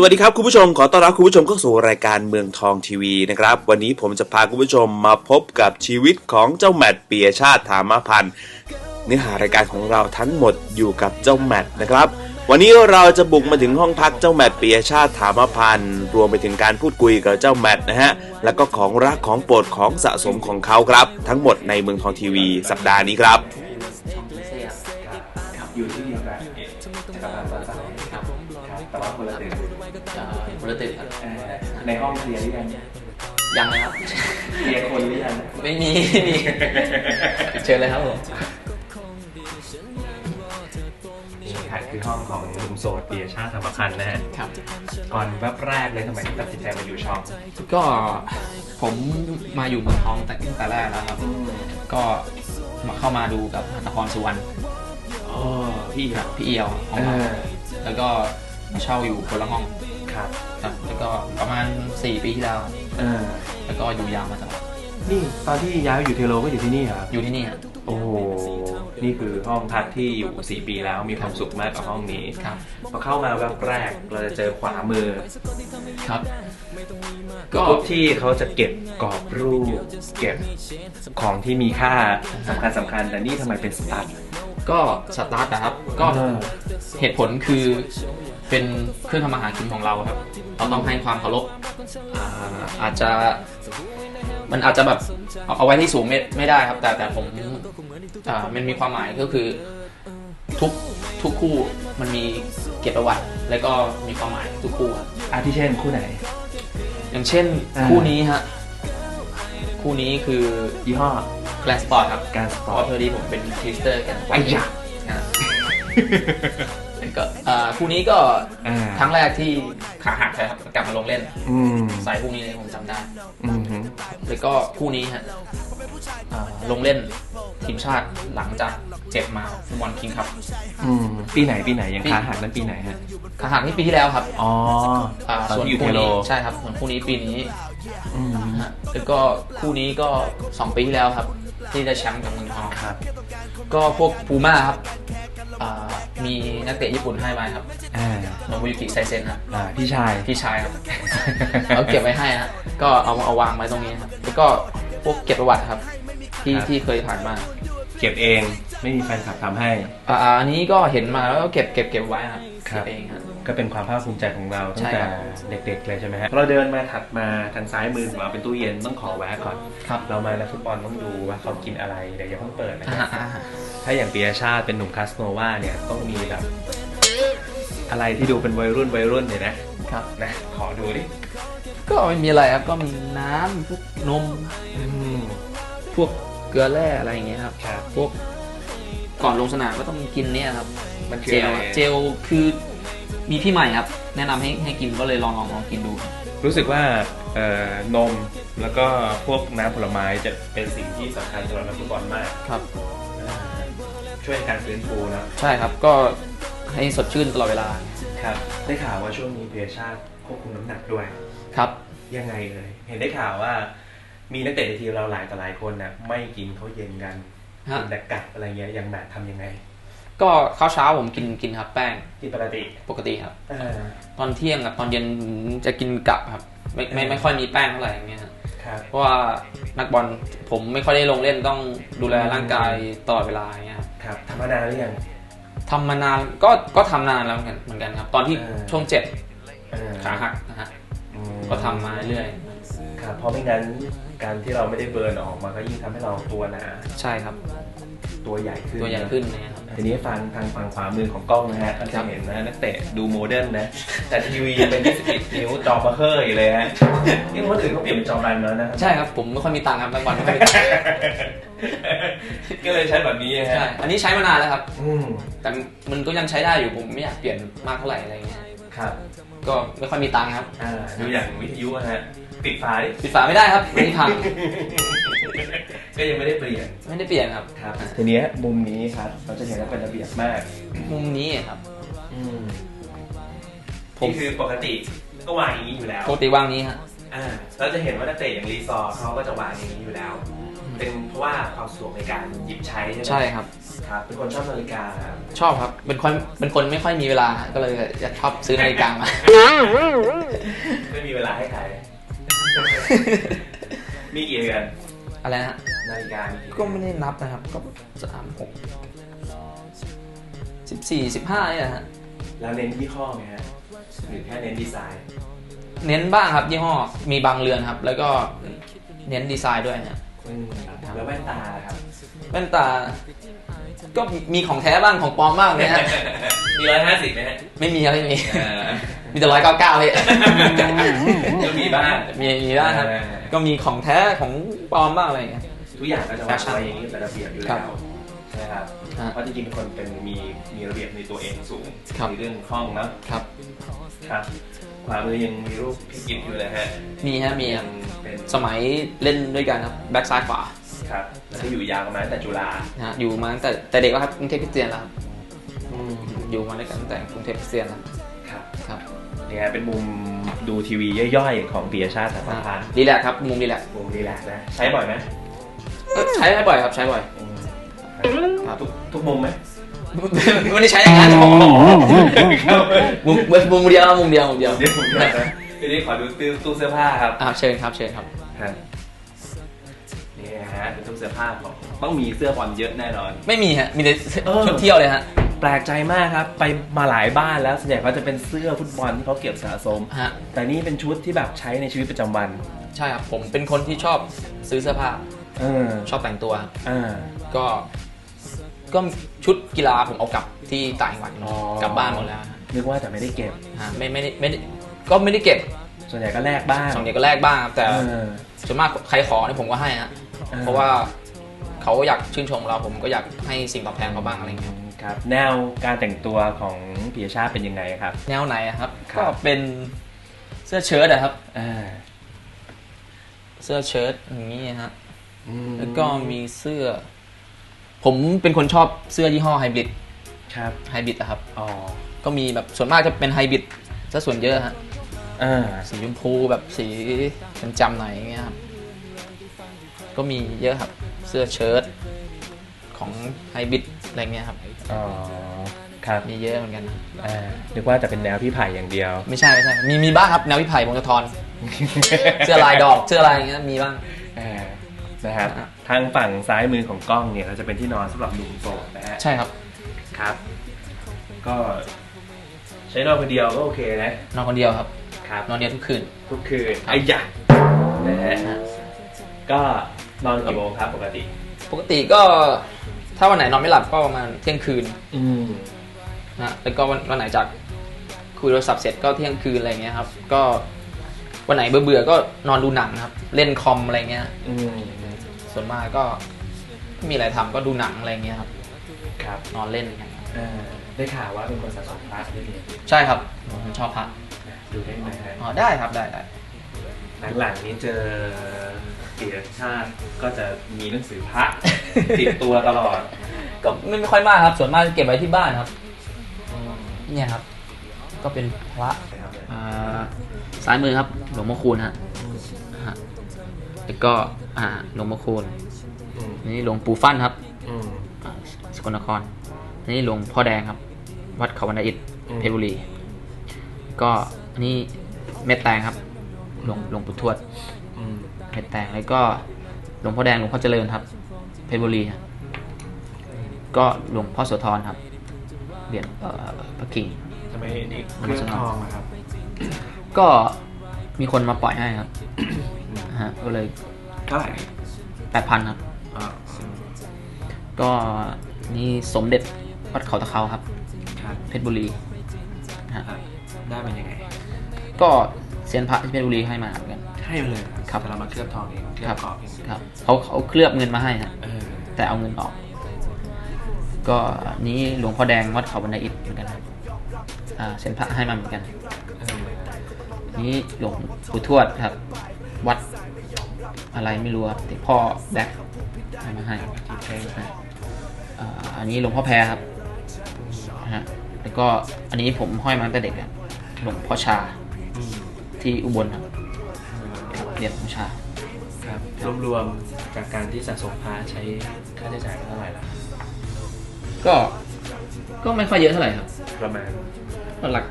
สวัสดีครับคุณผู้ชมขอต้อนรับคุณผู้ชมเข้าสู่รายการเมืองทองทีวีนะครับ วันนี้ผมจะพาคุณผู้ชมมาพบกับชีวิตของเจ้าแมทเปียชาติธามพันธ์เนื้อหารายการของเราทั้งหมดอยู่กับเจ้าแมทนะครับ วันนี้เราจะบุกมาถึงห้องพักเจ้าแมทเปียชาติถามพันธ์รวมไปถึงการพูดคุยกับเจ้าแมทนะฮะแล้วก็ของรักของโปรดของสะสมของเขาครับ ทั้งหมดในเมืองทองทีวี สัปดาห์นี้ครับ ในห้องเคลียร์หรือยังยังนะครับ เคลียร์คนหรือยังไม่มีไม่มี เชิญเลยครับผมนี่ค่ะคือห้องของหนุ่มโสดเปียชาติธรรมพันธ์นะฮะครับ ก่อนแวบแรกเลยทำไมถึงตัดสินใจมาอยู่ช่อง ก็ผมมาอยู่เมืองทองแต่ตั้งแต่แรกแล้วครับ ก็มาเข้ามาดูกับนครสุวรรณอ๋อพี่ครับพี่เอียวห้องเอมาอแล้วก็มาเช่าอยู่คนละห้อง ครับครับแล้วก็ประมาณ 4 ปีที่แล้วเออแล้วก็อยู่ยาวมาตลอดนี่ตอนที่ย้ายไปอยู่เทโลก็อยู่ที่นี่ครับอยู่ที่นี่ครับโอ้โหนี่คือห้องพักที่อยู่ 4 ปีแล้วมีความสุขมากกับห้องนี้ครับ พอเข้ามาแวบแรกเราจะเจอขวามือครับ ก็ก็ที่เขาจะเก็บกรอบรูป เก็บของที่มีค่าสำคัญสำคัญแต่นี่ทำไมเป็นสตาร์ท ก็สตาร์ทนะครับ ก็เออเหตุผลคือเป็นเครื่องทำอาหารกินของเราครับ เราต้องให้ความเคารพอ่าอาจจะมันอาจจะแบบเอาเอาไว้ที่สูงไม่ไม่ได้ครับ แต่แต่ผมอ่ามันมีความหมายก็คือทุกทุกคู่มันมีเกียรติประวัติ แล้วก็มีความหมายทุกคู่ครับอาทิเช่นคู่ไหน อย่างเช่นอ่าคู่นี้ฮะคู่นี้คือยี่ห้อ แกลสปอร์ตครับการสเพปอราะร์ว่าตพอดีผมเป็นทวิสเตอร์กันไอ้ยะอ่าแล้วก็อ่าคู่นี้ก็อ่าครั้งแรกที่ขาหักเลยครับกลับมาลงเล่นอืมใส่คู่นี้เลยผมจำได้อืมฮึแล้วก็คู่นี้ฮะอ่าลงเล่นทีมชาติหลังจากเจ็บมาฟุตบอลคิงครับอืมปีไหนปีไหนยังปีขาหักนั้นปีไหนฮะขาหักนี่ปีที่แล้วครับอ๋ออ่าตอนส่วนที่อยู่เทคู่โลนี้ใช่ครับส่วนคู่นี้ปีนี้อืมฮะแล้วก็คู่นี้ก็2ปีที่แล้วครับ ที่ได้แชมป์กับเมืองทองครับ ก็พวกพูม่าครับอ่ามีนักเตะญี่ปุ่นให้มาครับอ่าโนบุยุกิไซเซนครับอ่าพี่ชาย พี่ชายครับเขาเก็บไว้ให้ฮะก็เอาเอาวางไว้ตรงนี้ครับแล้วก็พวกเก็บประวัติครับ ที่ครับ ที่เคยผ่านมาเก็บเองไม่มีแฟนคลับทำให้ อ่าอันนี้ก็เห็นมาแล้วก็เก็บเก็บเก็บไว้ครับครัเก็บบเองครับ ก็เป็นความภาคภูมิใจของเราตั้ใช่งแต่ครับเด็กๆเลยใช่ไหมฮะเราเดินมาถัดมาทางซ้ายมือของเราเป็นตู้เย็นต้องขอแวะก่อนครับเรามานักฟุตบอลต้องดูว่าเขากินอะไรเดี๋ยวอย่าเพิ่งเปิดนะอ่าครับอ่าอ่าถ้าอย่างปียชาติเป็นหนุ่มคาสโนวาเนี่ยต้องมีแบบอะไรที่ดูเป็นวัยรุ่นวัยรุ่นเนี่ยนะครับนะขอดูดิก็ไม่มีอะไรครับก็มีน้ำพวกนมอืมพวกเกลือแร่อะไรอย่างเงี้ยครับครับพวกก่อนลงสนามก็ต้องกินเนี่ยครับมันคือเจลอะไรเจลคือ มีพี่ใหม่ครับ แนะนำให้ให้กินก็เลยลองลองลองกินดู รู้สึกว่าเอ่อนมแล้วก็พวกน้ำผลไม้จะเป็นสิ่งที่สำคัญสำหรับนักฟุตบอลมากครับ อ่าช่วยในการฟื้นฟูนะใช่ครับก็ให้สดชื่นตลอดเวลาครับ ได้ข่าวว่าช่วงนี้เปียชาติควบคุมน้ำหนักด้วย ครับ ยังไงเลย เห็นได้ข่าวว่า มีนักเตะในทีมเราหลายต่อหลายคนนะไม่กินข้าวเย็นกันฮะ กินแต่กัดอะไรเงี้ยอย่างแมททำยังไง ก็ข้าวเช้าผมกินกินครับแป้งกินปกติปกติครับเออตอนเที่ยงกับตอนเย็นผมจะกินกับครับ ไม่ไม่ไม่ค่อยมีแป้งเท่าไหร่อย่างเงี้ยครับครับเพราะว่านักบอลผมไม่ค่อยได้ลงเล่นต้องดูแลร่างกายตลอดเวลาอย่างเงี้ยครับครับทำมานานหรือยังทำมานานก็ก็ทำนานแล้วเหมือนกันเหมือนกันครับ ตอนที่เออช่วงเจ็บเออขาหักนะฮะอืมก็ทำมาเรื่อยครับเพราะไม่งั้นการที่เราไม่ได้เบิร์นออกมาก็ยิ่งทำให้เราตัวหนา ใช่ครับ ตัวใหญ่ขึ้นตัวใหญ่ขึ้นเนี่ยครับ ทีนี้ฟังทางฝั่งขวามือของกล้องนะฮะเราครัจะบเห็นนะนักเตะดูโมเดิร์นนะ แต่ทีวียังเป็น21นิ้วจอเบอร์เคอร์อยู่เลยฮะนี่คนอื่นเขาเปลี่ยนเป็นจอแบนแล้วนะครับใช่ครับผมไม่ค่อยมีตังค์ครับนักบอลไม่ค่อยมีตังค์ก็เลยใช้แบบนี้นะใช่ฮะอันนี้ใช้มานานแล้วครับอืมแต่มันก็ยังใช้ได้อยู่ผมไม่อยากเปลี่ยนมากเท่าไหร่อะไรเงี้ยครับ ก็ไม่ค่อยมีตังค์ครับอ่าดูอย่างวิทยุนะฮะปิดฝาดิปิดฝาไม่ได้ครับไม่พัง ก็ยังไม่ได้เปลี่ยนไม่ได้เปลี่ยนครับ ครับ ทีนี้มุมนี้ครับเราจะเห็นว่าเป็นระเบียบมากมุมนี้ครับ อืมผมนี่คือปกติก็วางอย่างนี้อยู่แล้วปกติวางนี้ฮะอ่าเราจะเห็นว่านักเตะอย่างรีซอร์เขาก็จะวางอย่างนี้อยู่แล้วอืมเป็นเพราะว่าความสะดวกในการหยิบใช้ใช่ไหมใช่ครับครับ เป็นคนชอบนาฬิกาครับชอบครับ เป็นคนเป็นคนไม่ค่อยมีเวลาก็เลยอยากชอบซื้อนาฬิกามาไม่มีเวลาให้ใครมีกี่เรือนอะไรนะฮะ นาฬิกามีกี่ก็ไม่ได้นับนะครับ ก็สามหกสิบสี่สิบห้าเนี่ยนะฮะแล้วเน้นยี่ห้อไหมฮะหรือแค่เน้นดีไซน์ เน้นบ้างครับยี่ห้อมีบางเรือนครับ แล้วก็เน้นดีไซน์ด้วยฮะอืมแล้วแว่นตาล่ะครับแว่นตา ก็มีของแท้บ้างของปลอมบ้างนะฮะมีร้อยห้าสิบไหมฮะไม่มีครับไม่มีมีแต่ร้อยเก้าเก้าเลยก็มีบ้างมีมีบ้างครับเออก็มีของแท้ของปลอมบ้างอะไรอย่างเงี้ย ทุกอย่างก็จะวางไว้อย่างนี้เป็นระเบียบอยู่ครัแล้บวใช่ไหมครับฮะเพราะจริงๆเป็นคนเป็นมีมีระเบียบในตัวเองสูงครับในเรื่องห้องเนาะครับครับขวามือยังมีรูปพี่กิฟอยู่เลยฮะมีฮะมีคยัรับงเป็นสมัยเล่นด้วยกันครับแบ็กซ้ายขวาครับแล้วก็อยู่ยาวกันมาตั้งแต่จุฬานะฮะอยู่มาตั้งแต่แต่เด็กแล้วครับกรุงเทพคริสเตียนแล้วครับอยู่มาด้วยกันตั้งแต่กรุงเทพคริสเตียนแล้วครับครับเนี่ยเป็นมุมดูทีวีย่อยๆของปียชาติสถาพันธ์รีแลกซ์ครับมุมรีแลกซ์มุมรีแลกซ์นะใช้บ่อยไหม เอ้ยใช้บ่อยครับใช้บ่อยอืมครับทุกทุกมุมไหมไม่ได้ใช้อย่างนั้นมุมมุมเดียวมุมเดียวมุมเดียวเดี๋ยวผมเดี๋ยวนะทีนี้ขอดูตู้ตู้เสื้อผ้าครับอ่าเชิญครับเชิญครับครับนี่นะฮะเป็นตู้เสื้อผ้าของต้องมีเสื้อบอลเยอะแน่นอน ไม่มีฮะมีแต่เออชุดเที่ยวเลยฮะแปลกใจมากครับ ไปมาหลายบ้านแล้วส่วนใหญ่ก็จะเป็นเสื้อฟุตบอลที่เขาเก็บสะสมฮะแต่นี่เป็นชุดที่แบบใช้ในชีวิตประจำวัน ใช่ครับ ผมเป็นคนที่ชอบซื้อเสื้อผ้า เออชอบแต่งตัวครับอ่าก็ก็ชุดกีฬาผมเอากลับที่ต่างจังหวัดอ๋อ กลับบ้านหมดแล้วฮะนึกว่าแต่ไม่ได้เก็บ ฮะไม่ไม่ได้ไม่ได้ก็ไม่ได้เก็บส่วนใหญ่ก็แลกบ้างสองเดียวก็แลกบ้างครับแต่ เออ ส่วนมากใครขอเนี่ยผมก็ให้ฮะเออเพราะว่าเขาอยากชื่นชมเราผมก็อยากให้สิ่งตอบแทนเขาบ้างอะไรเงี้ย ครับ แนวการแต่งตัวของปิยชาติเป็นยังไงครับ แนวไหนอะครับ ครับ ก็เป็นเสื้อเชิ้ตอะครับ อ่าเสื้อเชิ้ตอย่างนี้ฮะอืม แล้วก็มีเสื้อ ผมเป็นคนชอบเสื้อยี่ห้อไฮบริดครับไฮบริดอะครับอ๋อก็มีแบบส่วนมากจะเป็นไฮบริดซะส่วนเยอะฮะอ่าสีชมพูแบบสีจำๆหน่อยอย่างเงี้ยครับก็มีเยอะครับ เสื้อเชิ้ตของไฮบริดอะไรเงี้ยครับอ๋อครับมีเยอะเหมือนกันนะอ่านึกว่าจะเป็นแนวพี่ไผ่อย่างเดียว ไม่ใช่ไม่ใช่มีมีบ้างครับแนวพี่ไผ่พงศธรเสื้อลายดอกเสื้อลายอย่างเงี้ยมีบ้างอ่า นะครับอะทางฝั่งซ้ายมือของกล้องเนี่ยเราจะเป็นที่นอนสำหรับหนุ่มโสดนะฮะใช่ครับ ครับ ก็ใช้นอนคนเดียวก็โอเคนะนอนคนเดียวครับ ครับ นอนเดียวทุกคืน ทุกคืนครับ ไอ้ยะนะฮะก็นอนกี่โมงครับปกติ ปกติก็ถ้าวันไหนนอนไม่หลับก็ประมาณเที่ยงคืนอืมนะแล้วก็วันวันไหนจากคุยโทรศัพท์เสร็จก็เที่ยงคืนอะไรเงี้ยครับ ก็วันไหนเบื่อเบื่อๆก็นอนดูหนังครับ เล่นคอมอะไรเงี้ย อืม ส่วนมากก็ไม่มีอะไรทำก็ดูหนังอะไรเงี้ยครับครับนอนเล่นอ่าได้ข่าวว่าเป็นคนสะสมพระด้วยนี่ใช่ครับผมชอบพักดูได้ไหมฮะอ๋อได้ครับได้ได้หลังๆนี้เจอเกียรติชาติก็จะมีหนังสือพระติดตัวตลอด ก็ไม่ไม่ค่อยมากครับ ส่วนมากจะเก็บไว้ที่บ้านครับเนี่ยครับ ก็เป็นพระนะครับอ่าซ้ายมือครับ หลวงพ่อคูณฮะฮะแล้วก็ อ่าหลวงพ่อคูณอืมนี่หลวงปู่ฟั่นครับอืมอ่าสกลนครนี่หลวงพ่อแดงครับ วัดเขาวันอิฐอืมเพชรบุรี ก็อันนี่เม็ดแตงครับหลวงหลวงปู่ทวดอืมเม็ดแตงแล้วก็หลวงพ่อแดงหลวงพ่อเจริญครับ เพชรบุรีครับก็หลวงพ่อโสธรครับเหรียญเอ่อพระกิ่งทำไมนี่เครื่องทองนะครับ ก็มีคนมาปล่อยให้ครับฮะก็เลย เท่าไหร่แปดพันครับอ่าก็นี่สมเด็จวัดเขาตะเขาครับ ครับเพชรบุรีฮะได้เป็นยังไง ก็เซียนพระที่เพชรบุรีให้มาเหมือนกัน ให้มาเลยครับแต่เรามาเคลือบทองเองเคลืคอรับบกรอบเองครับเขาเขาเคลือบเงินมาให้ฮะเออแต่เอาเงินออก ก็นี้หลวงพ่อแดงวัดเขาบันไดอิฐเหมือนกันครับอ่าเซียนพระให้มาเหมือนกัน เออนี่หลวงปู่ทวดครับ วัด อะไรไม่รู้ครับที่พ่อแบกให้มาให้ที่แท่งอ่าอันนี้หลวงพ่อแพรครับนะฮะแล้วก็อันนี้ผมห้อยมาตั้งแต่เด็กครับหลวงพ่อชาอืมที่อุบลครับครับเหรียญหลวงพ่อชาคครับรวมๆจากการที่สะสมพระใช้ค่าใช้จ่ายเท่าไหร่ล่ะก็ก็ไม่ค่อยเยอะเท่าไหร่ครับ ประมาณก็หลัก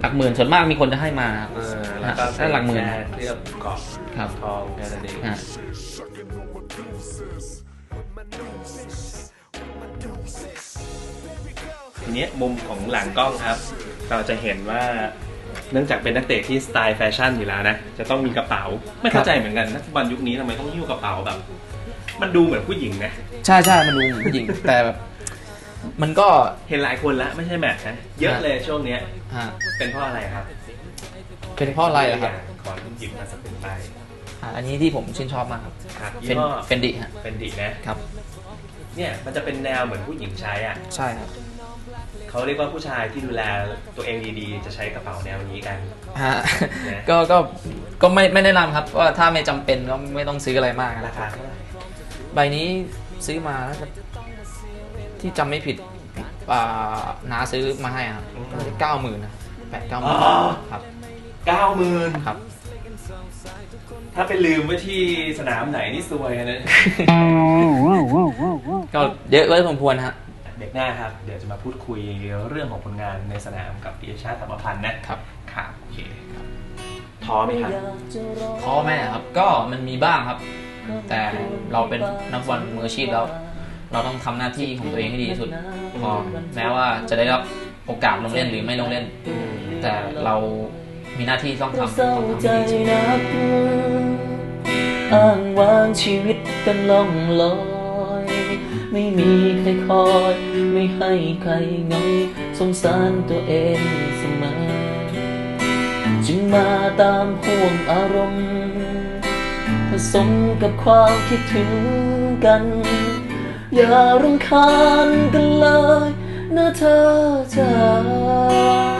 หลักหมื่นส่วนมากมีคนจะให้มาครับเออแล้วก็ถ้าหลักหมื่นแค่เคลือบเกาะครับทองแค่นั้นเองอะทีนี้มุมของหลังกล้องครับ เราจะเห็นว่าเนื่องจากเป็นนักเตะที่สไตล์แฟชั่นอยู่แล้วนะ จะต้องมีกระเป๋า ไม่เข้าใจเหมือนกันนักบอลยุคนี้ทำไมต้องหิ้วกระเป๋าแบบ มันดูเหมือนผู้หญิงนะ ใช่ใช่มันดูเหมือนผู้หญิงแต่แบบ มันก็เห็นหลายคนแล้วไม่ใช่แมทนะเยอะเลยช่วงเนี้ยฮะเป็นเพราะอะไรครับเป็นเพราะอะไรอะครับขอหยิบมาสักเป็นใบอะอันนี้ที่ผมชื่นชอบมากครับ ครับเป็นยี่ห้อเป็นดิฮะเป็นดินะครับ เนี่ยมันจะเป็นแนวเหมือนผู้หญิงใช้อะใช่ครับเขาเรียกว่าผู้ชายที่ดูแลตัวเองดีๆ จะใช้กระเป๋าแนวนี้กัน ฮะนะ ก็ก็ก็ไม่ไม่แนะนำครับว่าถ้าไม่จำเป็นก็ไม่ต้องซื้ออะไรมากรานะคาเท่าไหร่ใบนี้ซื้อมาน่าจะ ที่จำไม่ผิดอ่าน้าซื้อมาให้ครับเก้าหมื่นนะแปดเก้าหมื่นครับเก้าหมื่นครับ ถ้าไปลืมไว้ที่สนามไหนนี่ซวยนะ ก็เยอะไว้พอสมควรฮะ เด็กหน้าครับ เดี๋ยวจะมาพูดคุยเรื่องของผลงานในสนามกับปีชาติธรรมพันธ์นะครับ ครับโอเคครับท้อไหมครับ ท้อแม่ครับ ก็มันมีบ้างครับ แต่เราเป็นนักบอลมืออาชีพแล้ว เราต้องทำหน้าที่ของตัวเองให้ดีที่สุด พอแม้ว่าจะได้รับโอกาสลงเล่นหรือไม่ลงเล่น แต่เรามีหน้าที่ต้องทำเศร้าต้องทำใจให้ดีที่สุดนักอ้างว้างชีวิตกันล่องลอย ไม่มีใครคอย ไม่ให้ใครง่อยสงสารตัวเองเสมอจึงมาตามห่วงอารมณ์ ผสมกับความคิดถึงกัน อย่ารำคาญกันเลยนะเธอจ้า